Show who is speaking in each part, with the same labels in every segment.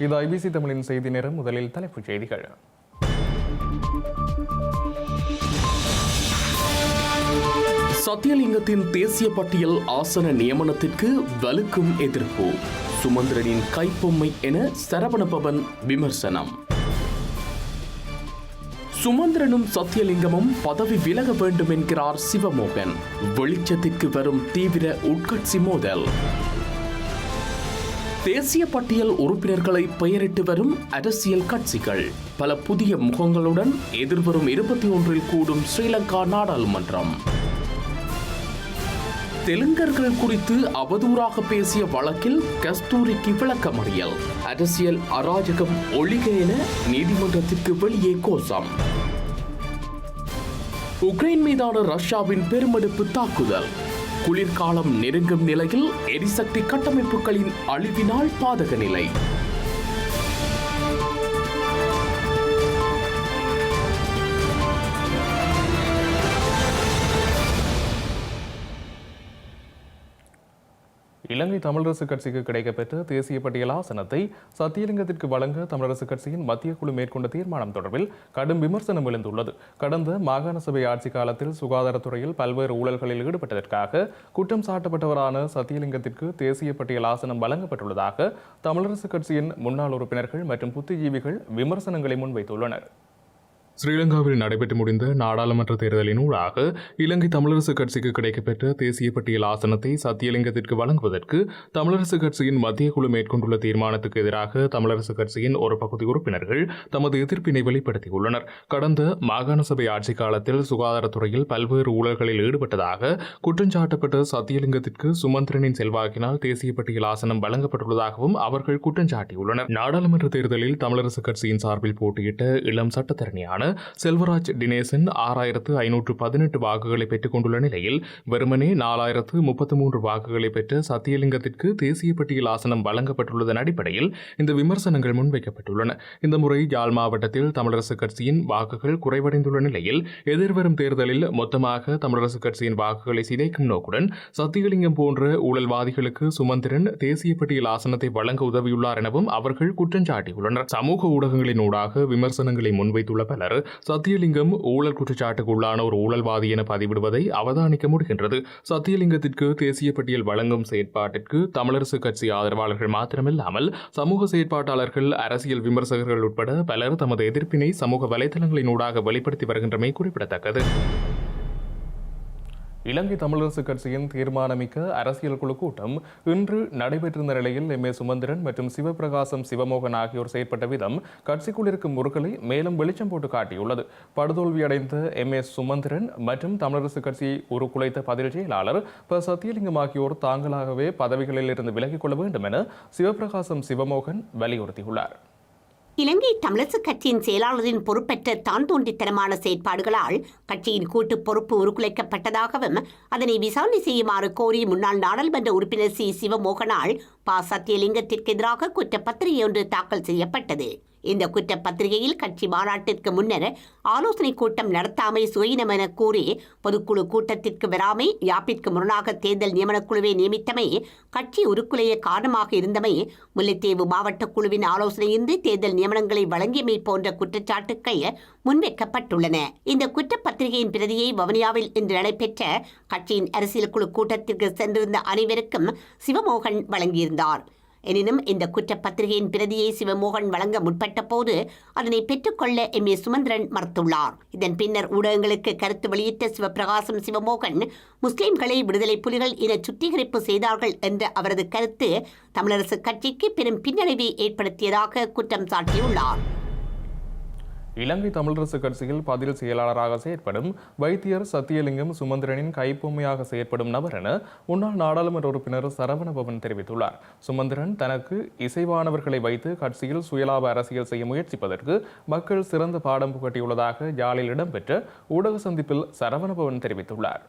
Speaker 1: இது ஐபிசி தமிழின் செய்தி நேரம். முதலில் தலைப்புச் செய்திகள்.
Speaker 2: சத்தியலிங்கத்தின் தேசிய பட்டியல் ஆசன நியமனத்திற்கு வலுக்கும் எதிர்ப்பு. சுமந்திரனின் கைப்பொம்மை என சரவணபவன் விமர்சனம். சுமந்திரனும் சத்தியலிங்கமும் பதவி விலக வேண்டும் என்கிறார் சிவமோகன். வெளிச்சத்திற்கு வரும் தீவிர உட்கட்சி மோதல். தேசிய பட்டியல் உறுப்பினர்களை பெயரிட்டு வரும் அரசியல் கட்சிகள். பல புதிய முகங்களுடன் எதிர்வரும் இருபத்தி ஒன்றில் கூடும் ஸ்ரீலங்கா நாடாளுமன்றம். தெலுங்கர்கள் குறித்து அவதூறாக பேசிய வழக்கில் கஸ்தூரிக்கு விளக்கமறியல். அரசியல் அராஜகம் ஒழிக என நீதிமன்றத்திற்கு வெளியே கோஷம். உக்ரைன் மீதான ரஷ்யாவின் பெருமெடுப்பு தாக்குதல். குளிர்காலம் நெருங்கும் நிலையில் எரிசக்தி கட்டமைப்புகளின் அழிவினால் பாதக நிலை
Speaker 1: இலங்கை தமிழரசு கட்சிக்கு கிடைக்கப்பெற்ற தேசிய பட்டியல் ஆசனத்தை சத்தியலிங்கத்திற்கு வழங்க தமிழரசு கட்சியின் மத்திய குழு மேற்கொண்ட தீர்மானம் தொடர்பில் கடும் விமர்சனம் எழுந்துள்ளது. கடந்த மாகாண சபை ஆட்சி காலத்தில் சுகாதாரத்துறையில் பல்வேறு ஊழல்களில் ஈடுபட்டதற்காக குற்றம் சாட்டப்பட்டவரான சத்தியலிங்கத்திற்கு தேசிய பட்டியல் ஆசனம் வழங்கப்பட்டுள்ளதாக தமிழரசு கட்சியின் முன்னாள் உறுப்பினர்கள் மற்றும் புத்திஜீவிகள் விமர்சனங்களை முன்வைத்துள்ளனர். ஸ்ரீலங்காவில் நடைபெற்று முடிந்த நாடாளுமன்ற தேர்தலின் ஊடாக இலங்கை தமிழரசு கட்சிக்கு கிடைக்கப்பெற்ற தேசிய பட்டியல் ஆசனத்தை சத்தியலிங்கத்திற்கு வழங்குவதற்கு தமிழரசு கட்சியின் மத்திய குழு மேற்கொண்டுள்ள தீர்மானத்துக்கு எதிராக தமிழரசு கட்சியின் ஒரு பகுதி உறுப்பினர்கள் தமது எதிர்ப்பினை வெளிப்படுத்தியுள்ளனர். கடந்த மாகாண சபை ஆட்சி காலத்தில் சுகாதாரத்துறையில் பல்வேறு ஊழல்களில் ஈடுபட்டதாக குற்றஞ்சாட்டப்பட்ட சத்தியலிங்கத்திற்கு சுமந்திரனின் செல்வாக்கினால் தேசிய பட்டியல் ஆசனம் வழங்கப்பட்டுள்ளதாகவும் அவர்கள் குற்றஞ்சாட்டியுள்ளனர். நாடாளுமன்ற தேர்தலில் தமிழரசு கட்சியின் சார்பில் போட்டியிட்ட இளம் சட்டத்தரணியான செல்வராஜ் தினேசன் ஆறாயிரத்து ஐநூற்று பதினெட்டு வாக்குகளை பெற்றுக் கொண்டுள்ள நிலையில் வெறுமனே நாலாயிரத்து முப்பத்து மூன்று வாக்குகளை பெற்ற சத்தியலிங்கத்திற்கு தேசிய பட்டியல் ஆசனம் வழங்கப்பட்டுள்ளதன் அடிப்படையில் இந்த விமர்சனங்கள் முன்வைக்கப்பட்டுள்ளன. இந்த முறை யாழ் மாவட்டத்தில் தமிழரசு கட்சியின் வாக்குகள் குறைவடைந்துள்ள நிலையில் எதிர்வரும் தேர்தலில் மொத்தமாக தமிழரசு கட்சியின் வாக்குகளை சிதைக்கும் நோக்குடன் சத்தியலிங்கம் போன்ற ஊழல்வாதிகளுக்கு சுமந்திரன் தேசிய பட்டியல் ஆசனத்தை வழங்க உதவியுள்ளார் எனவும் அவர்கள் குற்றஞ்சாட்டியுள்ளனர் சமூக ஊடகங்களின் ஊடாக விமர்சனங்களை முன்வைத்துள்ள பலர் சத்தியலிங்கம் ஊழல் குற்றச்சாட்டுக்குள்ளான ஒரு ஊழல்வாதி என பதிவிடுவதை அவதானிக்க முடிகின்றது. சத்தியலிங்கத்திற்கு தேசிய பட்டியல் வழங்கும் செயற்பாட்டிற்கு தமிழரசு கட்சி ஆதரவாளர்கள் மாத்திரமில்லாமல் சமூக செயற்பாட்டாளர்கள் அரசியல் விமர்சகர்கள் உட்பட பலர் தமது எதிர்ப்பினை சமூக வலைதளங்களின் ஊடாக வெளிப்படுத்தி வருகின்றமை குறிப்பிடத்தக்கது. இலங்கை தமிழரசு கட்சியின் தீர்மானமிக்க அரசியல் குழு கூட்டம் இன்று நடைபெற்றிருந்த நிலையில் எம் ஏ சுமந்திரன் மற்றும் சிவபிரகாசம் சிவமோகன் ஆகியோர் செயற்பட்ட விதம் கட்சிக்குள் இருக்கும் முறுக்களை மேலும் வெளிச்சம் போட்டு காட்டியுள்ளது. படுதோல்வியடைந்த எம் ஏ சுமந்திரன் மற்றும் தமிழரசு கட்சியை உருக்குலைத்த பதிவு செயலாளர் ப. சத்தியலிங்கம் ஆகியோர் தாங்களாகவே பதவிகளில் இருந்து விலகிக் கொள்ள வேண்டும் என சிவபிரகாசம் சிவமோகன் வலியுறுத்தியுள்ளார்.
Speaker 3: இலங்கை தமிழரசுக் கட்சியின் செயலாளரின் பொறுப்பற்ற தான் தோன்றித்தனமான செயற்பாடுகளால் கட்சியின் கூட்டு பொறுப்பு உருக்குலைக்கப்பட்டதாகவும் அதனை விசாரணை செய்யுமாறு கோரி முன்னாள் நாடாளுமன்ற உறுப்பினர் சி. சிவமோகனால் ப. சத்தியலிங்கத்திற்கு எதிராக குற்றப்பத்திரிகை ஒன்று தாக்கல் செய்யப்பட்டது. இந்த குற்றப்பத்திரிகையில் கட்சி மாநாட்டிற்கு முன்னர் ஆலோசனை கூட்டம் நடத்தாமை சுயினம் என கூறி பொதுக்குழு கூட்டத்திற்கு வராமை யாப்பிற்கு முரணாக தேர்தல் நியமனக்குழுவை நியமித்தமை கட்சி உருக்குலைய காரணமாக இருந்தமை முல்லைத்தீவு மாவட்ட குழுவின் ஆலோசனையின்றி தேர்தல் நியமனங்களை வழங்கியமை போன்ற குற்றச்சாட்டுக்கள் முன்வைக்கப்பட்டுள்ளன. இந்த குற்றப்பத்திரிகையின் பிரதியை வவுனியாவில் இன்று நடைபெற்ற கட்சியின் அரசியல் குழு கூட்டத்திற்கு சென்றிருந்த அனைவருக்கும் சிவமோகன் வழங்கியிருந்தார். எனினும் இந்த குற்றப்பத்திரிகையின் பிரதியை சிவமோகன் வழங்க முற்பட்ட போது அதனை பெற்றுக்கொள்ள எம் ஏ சுமந்திரன் மறுத்துள்ளார். இதன் பின்னர் ஊடகங்களுக்கு கருத்து வெளியிட்ட சிவபிரகாசம் சிவமோகன் முஸ்லிம்களை விடுதலை புலிகள் என சுத்திகரிப்பு செய்தார்கள் என்ற அவரது கருத்து தமிழரசு கட்சிக்கு பெரும் பின்னடைவை ஏற்படுத்தியதாக குற்றம் சாட்டியுள்ளார்.
Speaker 1: இலங்கை தமிழரசு கட்சியில் பதில் செயலாளராக செயற்படும் வைத்தியர் சத்தியலிங்கம் சுமந்திரனின் கைப்பொம்மையாக செயற்படும் நபர் என முன்னாள் நாடாளுமன்ற உறுப்பினர் சரவணபவன் தெரிவித்துள்ளார். சுமந்திரன் தனக்கு இசைவானவர்களை வைத்து கட்சியில் சுயலாப அரசியல் செய்ய முயற்சிப்பதற்கு மக்கள் சிறந்த பாடம் புகட்டியுள்ளதாக யாழில் இடம்பெற்ற ஊடக சந்திப்பில் சரவணபவன் தெரிவித்துள்ளார்.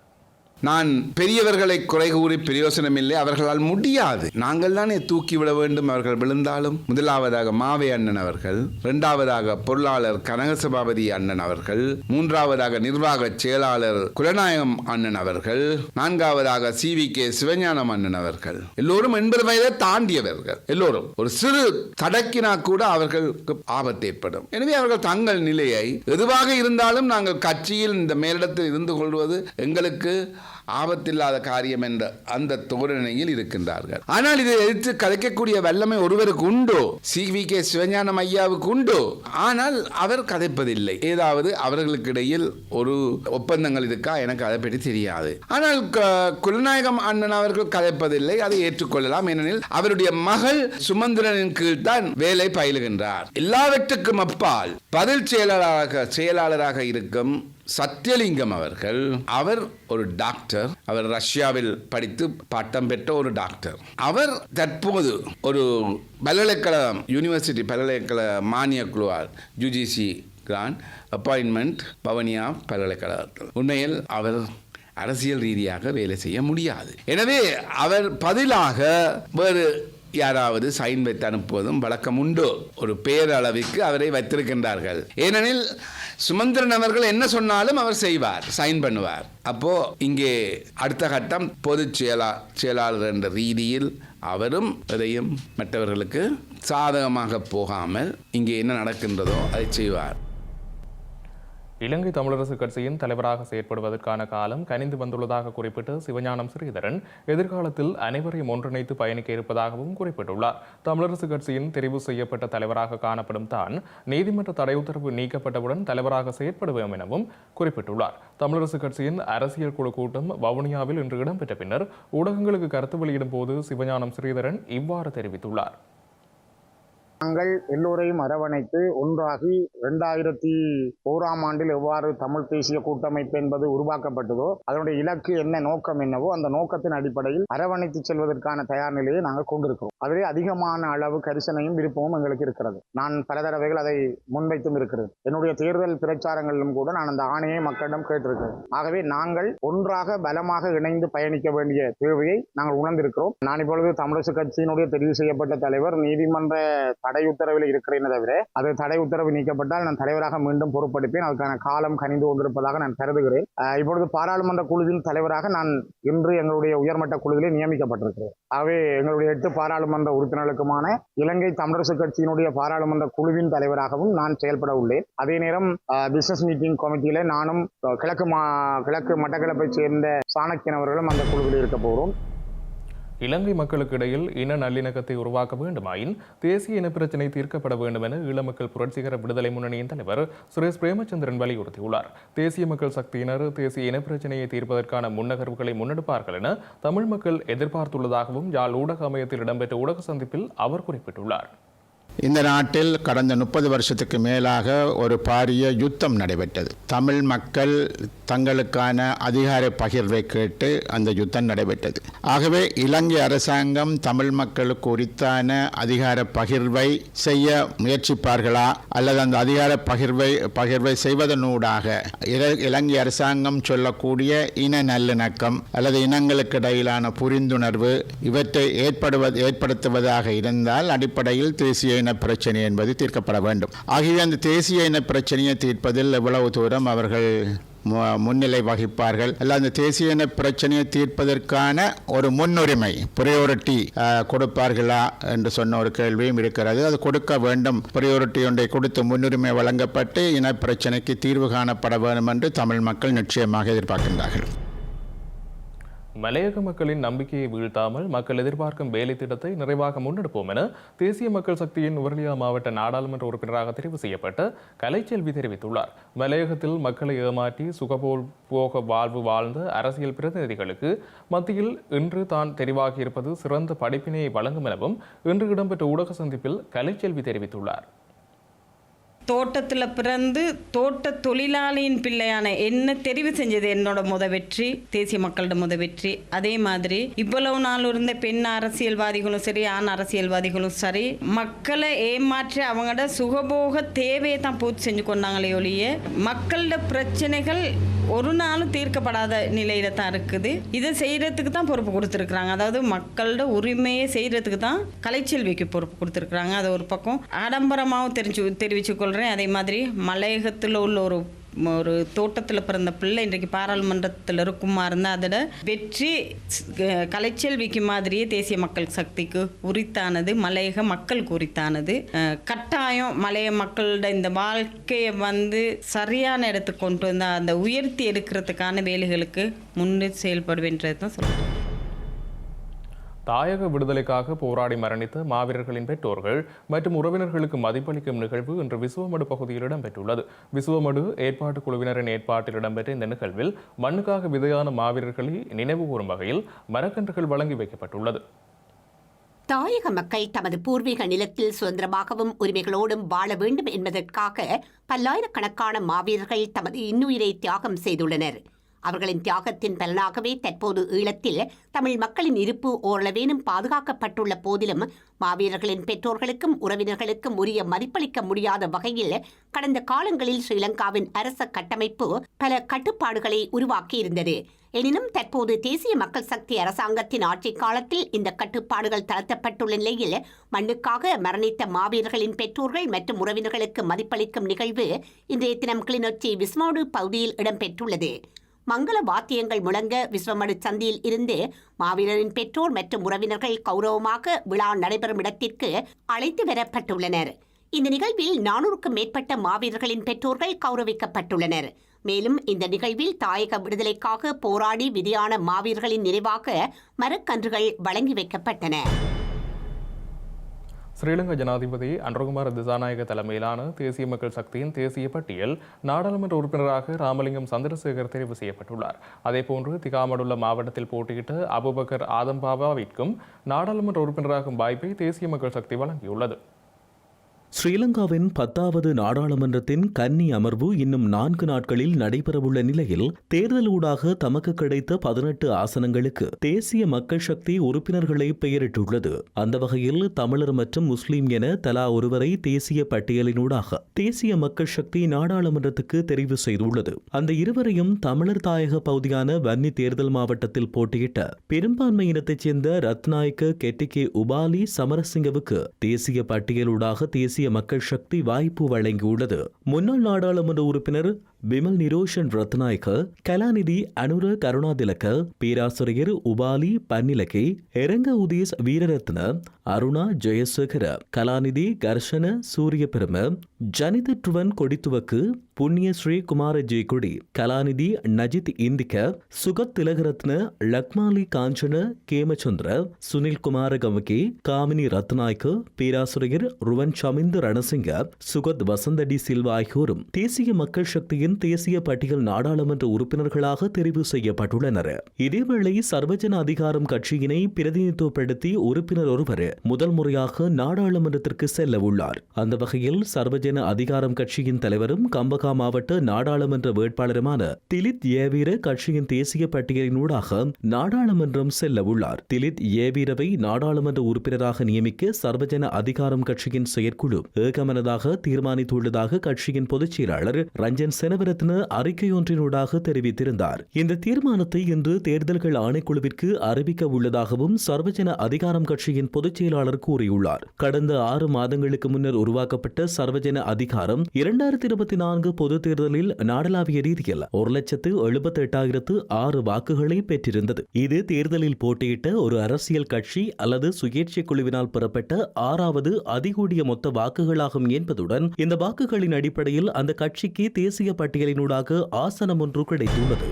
Speaker 4: நான் பெரியவர்களை குறை கூறி பிரயோசனம் இல்லை அவர்களால் முடியாது. நாங்கள் தானே தூக்கி விட வேண்டும். அவர்கள் விழுந்தாலும். முதலாவதாக மாவை அண்ணன் அவர்கள். இரண்டாவதாக பொருளாளர் கனகசபாபதி அண்ணன் அவர்கள். மூன்றாவதாக நிர்வாக செயலாளர் குலநாயகம் அண்ணன் அவர்கள். நான்காவதாக சி வி கே சிவஞானம் அண்ணன் அவர்கள். எல்லோரும் எண்பது வயதை தாண்டியவர்கள். எல்லோரும். ஒரு சிறு தடக்கினா கூட அவர்களுக்கு ஆபத்து ஏற்படும். எனவே அவர்கள் தங்கள் நிலையை எதுவாக இருந்தாலும் நாங்கள் கட்சியில் இந்த மேலிடத்தில் இருந்து கொள்வது எங்களுக்கு ஆபத்தில்லாத காரியம் என்ற அந்த தோரணையில் இருக்கின்றார்கள். ஆனால் இதை எதிர்த்து கதைக்கக்கூடிய வல்லமை ஒருவருக்கு உண்டோ? சி. வி. கே. சிவஞானம் ஐயாவுக்கு உண்டோ? ஆனால் அவர் கதைப்பதில்லை. ஏதாவது அவர்களுக்கு இடையில் ஒரு ஒப்பந்தங்கள் இருக்கா? எனக்கு அதை பற்றி தெரியாது. ஆனால் க- குலநாயகம் அண்ணன் அவர்கள் கதைப்பதில்லை. அதை ஏற்றுக்கொள்ளலாம். ஏனெனில் அவருடைய மகள் சுமந்திரனின் கீழ் தான் வேலை பயிலுகின்றார். எல்லாவற்றுக்கும் அப்பால் பதில் செயலாளராக செயலாளராக இருக்கும் சத்யலிங்கம் அவர்கள் அவர் ஒரு டாக்டர் அவர் ரஷ்யாவில் படித்து பட்டம் பெற்ற ஒரு டாக்டர் அவர் தற்போது ஒரு பல்கலைக்கழகம் யூனிவர்சிட்டி பல்கலைக்கழக மானிய குழுவால் யுஜிசி கிராண்ட் அப்பாயின்மெண்ட் பவனியா பல்கலைக்கழகத்தில். உண்மையில் அவர் அரசியல் ரீதியாக வேலை செய்ய முடியாது. எனவே அவர் பதிலாக வேறு யாராவது சைன் வைத்து அனுப்புவதும் வழக்கம் உண்டு ஒரு பேரளவிற்கு அவரை வைத்திருக்கின்றார்கள். ஏனெனில் சுமந்திரன் அவர்கள் என்ன சொன்னாலும் அவர் செய்வார் சைன் பண்ணுவார். அப்போ இங்கே அடுத்த கட்டம் பொதுச் செயலா செயலாளர் என்ற ரீதியில் அவரும் எதையும் மற்றவர்களுக்கு சாதகமாக போகாமல் இங்கே என்ன நடக்கின்றதோ அதை செய்வார்.
Speaker 1: இலங்கை தமிழரசு கட்சியின் தலைவராக செயற்படுவதற்கான காலம் கனிந்து வந்துள்ளதாக குறிப்பிட்டு சிவஞானம் ஸ்ரீதரன் எதிர்காலத்தில் அனைவரையும் ஒன்றிணைத்து பயணிக்க இருப்பதாகவும் குறிப்பிட்டுள்ளார். தமிழரசு கட்சியின் தெரிவு செய்யப்பட்ட தலைவராக காணப்படும் தான் நீதிமன்ற தடை உத்தரவு நீக்கப்பட்டவுடன் தலைவராக செயற்படுவோம் எனவும் குறிப்பிட்டுள்ளார். தமிழரசு கட்சியின் அரசியல் குழு கூட்டம் வவுனியாவில் இன்று இடம்பெற்ற பின்னர் ஊடகங்களுக்கு கருத்து வெளியிடும் போது சிவஞானம் ஸ்ரீதரன் இவ்வாறு தெரிவித்துள்ளார்.
Speaker 5: நாங்கள் எல்லோரையும் அரவணைத்து ஒன்றாகி ரெண்டாயிரத்தி ஓராம் ஆண்டில் எவ்வாறு தமிழ் தேசிய கூட்டமைப்பு என்பது உருவாக்கப்பட்டதோ அதனுடைய இலக்கு என்ன நோக்கம் என்னவோ அந்த நோக்கத்தின் அடிப்படையில் அரவணைத்து செல்வதற்கான தயார் நிலையை நாங்கள் கொண்டிருக்கிறோம். அதிலே அதிகமான அளவு கரிசனையும் விருப்பமும் எங்களுக்கு இருக்கிறது. நான் பல தடவைகள் அதை முன்வைத்தும் இருக்கிறது என்னுடைய தேர்தல் பிரச்சாரங்களிலும் கூட நான் அந்த ஆணையை மக்களிடம் கேட்டிருக்கிறேன். ஆகவே நாங்கள் ஒன்றாக பலமாக இணைந்து பயணிக்க வேண்டிய தேவையை நாங்கள் உணர்ந்திருக்கிறோம். நான் இப்பொழுது தமிழரசு கட்சியினுடைய தெரிவு செய்யப்பட்ட தலைவர் நீதிமன்ற தடை உத்தரவில் இருக்கிறேன் தவிர அது தடை உத்தரவு நீக்கப்பட்டால் நான் தலைவராக மீண்டும் பொறுப்பெடுப்பேன். அதுக்கான காலம் கனிந்து கொண்டிருப்பதாக நான் கருதுகிறேன். இப்பொழுது பாராளுமன்ற குழுவின் தலைவராக நான் இன்று எங்களுடைய உயர்மட்ட குழுவிலே நியமிக்கப்பட்டிருக்கிறேன். ஆகவே எங்களுடைய எட்டு பாராளுமன்ற உறுப்பினர்களுக்குமான இலங்கை தமிழரசு கட்சியினுடைய பாராளுமன்ற குழுவின் தலைவராகவும் நான் செயல்பட உள்ளேன். அதே நேரம் பிசினஸ் மீட்டிங் கமிட்டியில நானும் கிழக்கு மா கிழக்கு மட்டக்களப்பை சேர்ந்த சாணக்கியன் அவர்களும் அந்த குழுவில் இருக்க போகிறோம்.
Speaker 1: இலங்கை மக்களுக்கு இடையில் இன நல்லிணக்கத்தை உருவாக்க வேண்டுமாயின் தேசிய இனப்பிரச்சினை தீர்க்கப்பட வேண்டும் என ஈழமக்கள் புரட்சிகர விடுதலை முன்னணியின் தலைவர் சுரேஷ் பிரேமச்சந்திரன் வலியுறுத்தியுள்ளார். தேசிய மக்கள் சக்தியினர் தேசிய இனப்பிரச்சினையை தீர்ப்பதற்கான முன்னகர்வுகளை முன்னெடுப்பார்கள் என தமிழ் மக்கள் எதிர்பார்த்துள்ளதாகவும் யாழ் ஊடக அமையத்தில் இடம்பெற்ற ஊடக சந்திப்பில் அவர் குறிப்பிட்டுள்ளார்.
Speaker 6: இந்த நாட்டில் கடந்த முப்பது வருஷத்துக்கு மேலாக ஒரு பாரிய யுத்தம் நடைபெற்றது. தமிழ் மக்கள் தங்களுக்கான அதிகார பகிர்வை கேட்டு அந்த யுத்தம் நடைபெற்றது. ஆகவே இலங்கை அரசாங்கம் தமிழ் மக்களுக்கு உரித்தான அதிகார பகிர்வை செய்ய முயற்சிப்பார்களா? அல்லது அந்த அதிகார பகிர்வை பகிர்வை செய்வதனூடாக இலங்கை அரசாங்கம் சொல்லக்கூடிய இன நல்லிணக்கம் அல்லது இனங்களுக்கு இடையிலான புரிந்துணர்வு இவற்றை ஏற்படுவது ஏற்படுத்துவதாக இருந்தால் அடிப்படையில் தேசிய இன பிரச்சனை என்பது தீர்க்கப்பட வேண்டும். ஆகிய அந்த தேசிய இன பிரச்சனையை தீர்ப்பதில் எவ்வளவு தூரம் அவர்கள் மு- முன்னிலை வகிப்பார்கள். அல்ல அந்த தேசிய இன பிரச்சனையை தீர்ப்பதற்கான ஒரு முன்னுரிமை பிரையோரிட்டி கொடுப்பார்களா என்று சொன்ன ஒரு கேள்வியும் இருக்கிறது. அது கொடுக்க வேண்டும். பிரையோரிட்டி ஒன்றை கொடுத்து முன்னுரிமை வழங்கப்பட்டு இன பிரச்சனைக்கு தீர்வு காணப்பட வேண்டும் என்று தமிழ் மக்கள் நிச்சயமாக எதிர்பார்க்கின்றார்கள்.
Speaker 1: மலையக மக்களின் நம்பிக்கையை வீழ்த்தாமல் மக்கள் எதிர்பார்க்கும் வேலை திட்டத்தை நிறைவாக முன்னெடுப்போம் என தேசிய மக்கள் சக்தியின் நுவர்லியா மாவட்ட நாடாளுமன்ற உறுப்பினராக தெரிவு செய்யப்பட்ட கலைச்செல்வி தெரிவித்துள்ளார். மலையகத்தில் மக்களை ஏமாற்றி சுகபோல் போக வாழ்வு வாழ்ந்த அரசியல் பிரதிநிதிகளுக்கு மத்தியில் இன்று தான் தெரிவாகியிருப்பது சிறந்த படிப்பினையை வழங்கும் எனவும் இன்று இடம்பெற்ற ஊடக சந்திப்பில் கலைச்செல்வி தெரிவித்துள்ளார்.
Speaker 7: தோட்டத்தில் பிறந்து தோட்ட தொழிலாளியின் பிள்ளையான என்ன தெரிவு செஞ்சது என்னோட முத வெற்றி தேசிய மக்களோட முத வெற்றி. அதே மாதிரி இவ்வளவு நாள் இருந்த பெண் அரசியல்வாதிகளும் சரி ஆண் அரசியல்வாதிகளும் சரி மக்களை ஏமாற்றி அவங்களோட சுகபோக தேவையை தான் பூர்த்தி செஞ்சு கொண்டாங்களே ஒழிய மக்களோட பிரச்சனைகள் ஒரு நாளும் தீர்க்கப்படாத நிலையில தான் இருக்குது. இதை செய்யறதுக்கு தான் பொறுப்பு கொடுத்துருக்குறாங்க. அதாவது மக்களோட உரிமையை செய்யறதுக்கு தான் கலைச்செல்விக்கு பொறுப்பு கொடுத்துருக்குறாங்க. அதை ஒரு பக்கம் ஆடம்பரமாகவும் தெரிஞ்சு தெரிவிச்சு கொள்கிறேன் அதே மாதிரி மலையகத்தில் உள்ள ஒரு ஒரு தோட்டத்தில் பிறந்த பிள்ளை இன்றைக்கு பாராளுமன்றத்தில் இருக்குமா இருந்தால் அதோட வெற்றி கலைச்செல்விக்கு மாதிரியே தேசிய மக்கள் சக்திக்கு உரித்தானது மலையக மக்களுக்கு உரித்தானது. கட்டாயம் மலைய மக்களோட இந்த வாழ்க்கையை வந்து சரியான இடத்துக்கு கொண்டு வந்து அந்த உயர்த்தி எடுக்கிறதுக்கான வேலைகளுக்கு முன்னே செயல்படுவேன்றது தான் சொல்கிறேன்
Speaker 1: தாயக விடுதலைக்காக போராடி மரணித்த மாவீரர்களின் பெற்றோர்கள் மற்றும் உறவினர்களுக்கு மதிப்பளிக்கும் நிகழ்வு இன்று விசுவமடு பகுதியில் இடம்பெற்றுள்ளது. விசுவமடு ஏற்பாட்டு குழுவினரின் ஏற்பாட்டில் இடம்பெற்ற இந்த நிகழ்வில் மண்ணுக்காக விதையான மாவீரர்களை நினைவு கூறும் வகையில் மரக்கன்றுகள் வழங்கி வைக்கப்பட்டுள்ளது.
Speaker 3: தாயக மக்கள் தமது பூர்வீக நிலத்தில் சுதந்திரமாகவும் உரிமைகளோடும் வாழ வேண்டும் என்பதற்காக பல்லாயிரக்கணக்கான மாவீரர்கள் தமது இன்னுயிரை தியாகம் செய்துள்ளனர். அவர்களின் தியாகத்தின் பலனாகவே தற்போது ஈழத்தில் தமிழ் மக்களின் இருப்பு ஓரளவேனும் பாதுகாக்கப்பட்டுள்ள போதிலும் மாவீரர்களின் பெற்றோர்களுக்கும் உறவினர்களுக்கும் உரிய மதிப்பளிக்க முடியாத வகையில் கடந்த காலங்களில் ஸ்ரீலங்காவின் அரச கட்டமைப்பு பல கட்டுப்பாடுகளை உருவாக்கியிருந்தது. எனினும் தற்போது தேசிய மக்கள் சக்தி அரசாங்கத்தின் ஆட்சி காலத்தில் இந்த கட்டுப்பாடுகள் தளர்த்தப்பட்டுள்ள நிலையில் மண்ணுக்காக மரணித்த மாவீரர்களின் பெற்றோர்கள் மற்றும் உறவினர்களுக்கு மதிப்பளிக்கும் நிகழ்வு இன்றைய தினம் கிளிநொச்சி விஸ்மோடு பகுதியில் இடம்பெற்றுள்ளது. மங்கள வாத்தியங்கள் முழங்க விஸ்வமடு சந்தியில் இருந்து மாவீரரின் பெற்றோர் மற்றும் உறவினர்கள் கௌரவமாக விழா நடைபெறும் இடத்திற்கு அழைத்து வரப்பட்டுள்ளனர். இந்த நிகழ்வில் நானூறுக்கும் மேற்பட்ட மாவீரர்களின் பெற்றோர்கள் கௌரவிக்கப்பட்டுள்ளனர். மேலும் இந்த நிகழ்வில் தாயக விடுதலைக்காக போராடி விதியான மாவீரர்களின் நிறைவாக மரக்கன்றுகள் வழங்கி வைக்கப்பட்டன.
Speaker 1: ஸ்ரீலங்கா ஜனாதிபதி அன்றகுமார் திசாநாயக தலைமையிலான தேசிய மக்கள் சக்தியின் தேசிய பட்டியல் நாடாளுமன்ற உறுப்பினராக ராமலிங்கம் சந்திரசேகர் தெரிவு செய்யப்பட்டுள்ளார். அதேபோன்று திகாமடுள்ள மாவட்டத்தில் போட்டியிட்ட அபுபக்கர் ஆதம்பாபாவிற்கும் நாடாளுமன்ற உறுப்பினராகும் வாய்ப்பை தேசிய மக்கள் சக்தி வழங்கியுள்ளது.
Speaker 8: ஸ்ரீலங்காவின் பத்தாவது நாடாளுமன்றத்தின் கன்னி அமர்வு இன்னும் நான்கு நாட்களில் நடைபெறவுள்ள நிலையில் தேர்தலூடாக தமக்கு கிடைத்த பதினெட்டு ஆசனங்களுக்கு தேசிய மக்கள் சக்தி உறுப்பினர்களை பெயரிட்டுள்ளது. அந்த வகையில் தமிழர் மற்றும் முஸ்லிம் என தலா ஒருவரை தேசிய பட்டியலினூடாக தேசிய மக்கள் சக்தி நாடாளுமன்றத்துக்கு தெரிவு செய்துள்ளது. அந்த இருவரையும் தமிழர் தாயக பகுதியான வன்னி தேர்தல் மாவட்டத்தில் போட்டியிட்ட பெரும்பான்மை இனத்தைச் சேர்ந்த ரத்நாயக்க கெட்டிகே உபாலி சமரசிங்கவுக்கு தேசிய பட்டியலூடாக தேசிய மக்கள் சக்தி வாய்ப்பு வழங்கியுள்ளது. முன்னாள் நாடாளுமன்ற உறுப்பினர் விமல் நிரோஷன் ரத்நாயக்க கலாநிதி அனுர கருணாதிலக்க பேராசிரியர் உபாலி பன்னிலகை எரங்க உதேஸ் வீரரத்ன அருணா ஜெயசேகர கலாநிதி கர்ஷன சூரிய பெரும ஜனித ட்ருவன் கொடித்துவக்கு புண்ணிய ஸ்ரீ குமார ஜெயக்குடி கலாநிதி நஜித் இந்திக்க சுகத் திலகரத்ன லக்மாலி காஞ்சன கேமச்சந்திர சுனில் குமார கமகி காமினி ரத்நாயக்க பேராசிரியர் ருவன் சமிந்த ரணசிங்க சுகத் வசந்தடி சில்வா ஆகியோரும் தேசிய மக்கள் சக்தியின் தேசிய பட்டியல் நாடாளுமன்ற உறுப்பினர்களாக தெரிவு செய்யப்பட்டுள்ளனர். இதேவேளை சர்வஜன அதிகாரம் கட்சியினை பிரதிநிதித்துவப்படுத்தி உறுப்பினர் ஒருவர் முதல் முறையாக நாடாளுமன்றத்திற்கு செல்ல உள்ளார் அந்த வகையில் சர்வஜன அதிகாரம் கட்சியின் தலைவரும் கம்பக மாவட்ட நாடாளுமன்ற வேட்பாளருமான திலித் ஏவீர கட்சியின் தேசிய பட்டியலினூடாக நாடாளுமன்றம் செல்ல உள்ளார். திலித் ஏவீரவை நாடாளுமன்ற உறுப்பினராக நியமிக்க சர்வஜன அதிகாரம் கட்சியின் செயற்குழு ஏகமனதாக தீர்மானித்துள்ளதாக கட்சியின் பொதுச் செயலாளர் ரஞ்சன் செனவரத்ன அறிக்கையொன்றினூடாக தெரிவித்திருந்தார். இந்த தீர்மானத்தை இன்று தேர்தல்கள் ஆணைக்குழுவிற்கு அறிவிக்க உள்ளதாகவும் சர்வஜன அதிகாரம் கட்சியின் பொதுச் செயலாளர் கூறியுள்ளார். கடந்த ஆறு மாதங்களுக்கு முன்னர் உருவாக்கப்பட்ட சர்வஜன அதிகாரம் இரண்டாயிரத்தி இருபத்தி நான்கு பொது தேர்தலில் நாடளாவிய ரீதியில் ஒரு லட்சத்து எழுபத்தி எட்டாயிரத்து ஆறு வாக்குகளை பெற்றிருந்தது. இது தேர்தலில் போட்டியிட்ட ஒரு அரசியல் கட்சி அல்லது சுயேட்சை குழுவினால் பெறப்பட்ட ஆறாவது அதிகூடிய மொத்த வாக்குகளாகும் என்பதுடன் இந்த வாக்குகளின் அடிப்படையில் அந்த கட்சிக்கு தேசிய பட்டியலினூடாக ஆசனம் ஒன்று கிடைத்துள்ளது.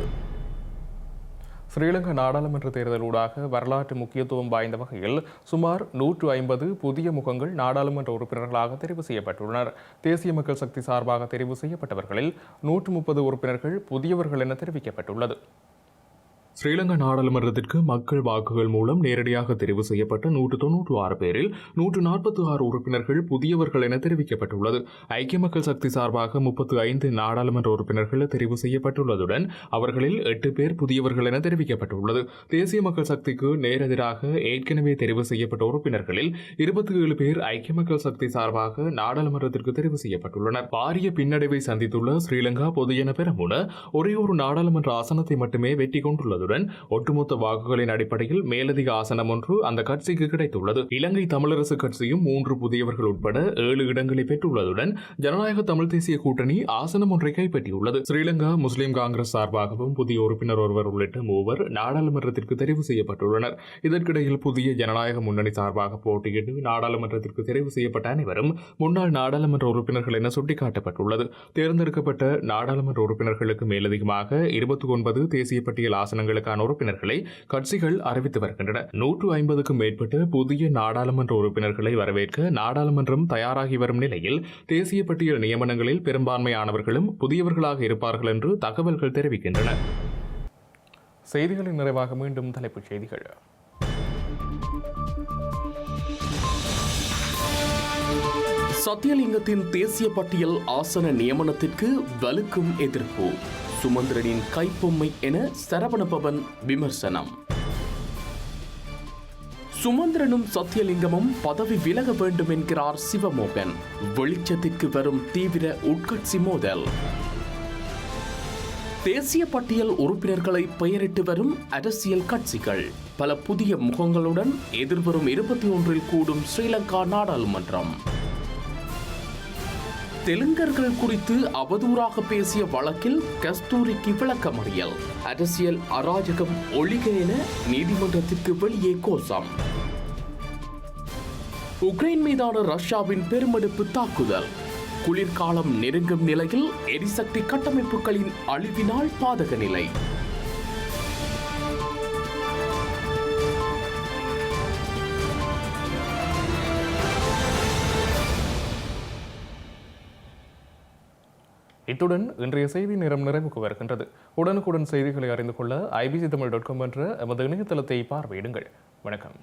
Speaker 1: ஸ்ரீலங்கா நாடாளுமன்ற தேர்தலூடாக வரலாற்று முக்கியத்துவம் வாய்ந்த வகையில் சுமார் நூற்று ஐம்பது புதிய முகங்கள் நாடாளுமன்ற உறுப்பினர்களாக தெரிவு செய்யப்பட்டுள்ளனர். தேசிய மக்கள் சக்தி சார்பாக தெரிவு செய்யப்பட்டவர்களில் நூற்று முப்பது உறுப்பினர்கள் புதியவர்கள் என தெரிவிக்கப்பட்டுள்ளது. ஸ்ரீலங்கா நாடாளுமன்றத்திற்கு மக்கள் வாக்குகள் மூலம் நேரடியாக தெரிவு செய்யப்பட்ட நூற்று தொன்னூற்று ஆறு பேரில் நூற்று நாற்பத்தி ஆறு உறுப்பினர்கள் புதியவர்கள் என தெரிவிக்கப்பட்டுள்ளது. ஐக்கிய மக்கள் சக்தி சார்பாக முப்பத்து ஐந்து நாடாளுமன்ற உறுப்பினர்கள் தெரிவு செய்யப்பட்டுள்ளதுடன் அவர்களில் எட்டு பேர் புதியவர்கள் என தெரிவிக்கப்பட்டுள்ளது. தேசிய மக்கள் சக்திக்கு நேரெதிராக ஏற்கனவே தெரிவு செய்யப்பட்ட உறுப்பினர்களில் இருபத்தி ஏழு பேர் ஐக்கிய மக்கள் சக்தி சார்பாக நாடாளுமன்றத்திற்கு தெரிவு செய்யப்பட்டுள்ளனர். பாரிய பின்னடைவை சந்தித்துள்ள ஸ்ரீலங்கா பொதுஜன பெரமுன ஒரே ஒரு நாடாளுமன்ற ஆசனத்தை மட்டுமே வெற்றி கொண்டுள்ளதுடன் ஒட்டுமொத்த வாக்குகளின் அடிப்படையில் மேலதிக ஆசனம் ஒன்று அந்த கட்சிக்கு கிடைத்துள்ளது. இலங்கை தமிழரசு கட்சியும் மூன்று புதியவர்கள் உட்பட ஏழு இடங்களை பெற்றுள்ளதுடன் ஜனநாயக தமிழ் தேசிய கூட்டணி ஆசனம் ஒன்றை கைப்பற்றியுள்ளது. ஸ்ரீலங்கா முஸ்லிம் காங்கிரஸ் சார்பாகவும் புதிய உறுப்பினர் ஒருவர் உள்ளிட்ட மூவர் நாடாளுமன்றத்திற்கு தெரிவு செய்யப்பட்டுள்ளனர். இதற்கிடையில் புதிய ஜனநாயக முன்னணி சார்பாக போட்டியிட்டு நாடாளுமன்றத்திற்கு தெரிவு செய்யப்பட்ட அனைவரும் முன்னாள் நாடாளுமன்ற உறுப்பினர்கள் என சுட்டிக்காட்டப்பட்டுள்ளது. தேர்ந்தெடுக்கப்பட்ட நாடாளுமன்ற உறுப்பினர்களுக்கு மேலதிகமாக இருபத்தி ஒன்பது தேசிய பட்டியல் ஆசனங்களுக்கான உறுப்பினர்களை கட்சிகள் அறிவித்து வருகின்றன. நூற்று ஐம்பதுக்கும் மேற்பட்ட புதிய நாடாளுமன்ற உறுப்பினர்களை வரவேற்க நாடாளுமன்றம் தயாராகி வரும் நிலையில் தேசிய பட்டியல் நியமனங்களில் பெரும்பான்மையானவர்களும் புதியவர்களாக இருப்பார்கள் என்று தகவல்கள் தெரிவிக்கின்றன. செய்திகளின் நிறைவாக மீண்டும் தலைப்புச் செய்திகள்.
Speaker 2: சத்தியலிங்கத்தின் தேசிய பட்டியல் ஆசன நியமனத்திற்கு வலுக்கும் எதிர்ப்பு. சுமந்திரனின் கைப்பொம்மை என சரவணபவன் விமர்சனம். சுமந்திரனும் சத்தியலிங்கமும் பதவி விலக வேண்டும் என்கிறார் சிவமோகன். வெளிச்சத்திற்கு வரும் தீவிர உட்கட்சி மோதல். தேசிய பட்டியல் உறுப்பினர்களை பெயரிட்டு வரும் அரசியல் கட்சிகள். பல புதிய முகங்களுடன் எதிர்வரும் இருபத்தி ஒன்றில் கூடும் ஸ்ரீலங்கா நாடாளுமன்றம். தெலுங்கர்கள் குறித்து அவதூறாக பேசிய வழக்கில் கஸ்தூரிக்கு விளக்கமறியல் அரசியல் அராஜகம் ஒழிக என நீதிமன்றத்திற்கு வெளியே கோஷம். உக்ரைன் மீதான ரஷ்யாவின் பெருமெடுப்பு தாக்குதல். குளிர்காலம் நெருங்கும் நிலையில் எரிசக்தி கட்டமைப்புகளின் அழிவினால் பாதக நிலை
Speaker 1: இத்துடன் இன்றைய செய்தி நேரம் நிறைவுக்கு வருகின்றது. உடனுக்குடன் செய்திகளை அறிந்து கொள்ள ஐபிசி தமிழ் டாட் காம் என்ற எமது இணையதளத்தை பார்வையிடுங்கள். வணக்கம்.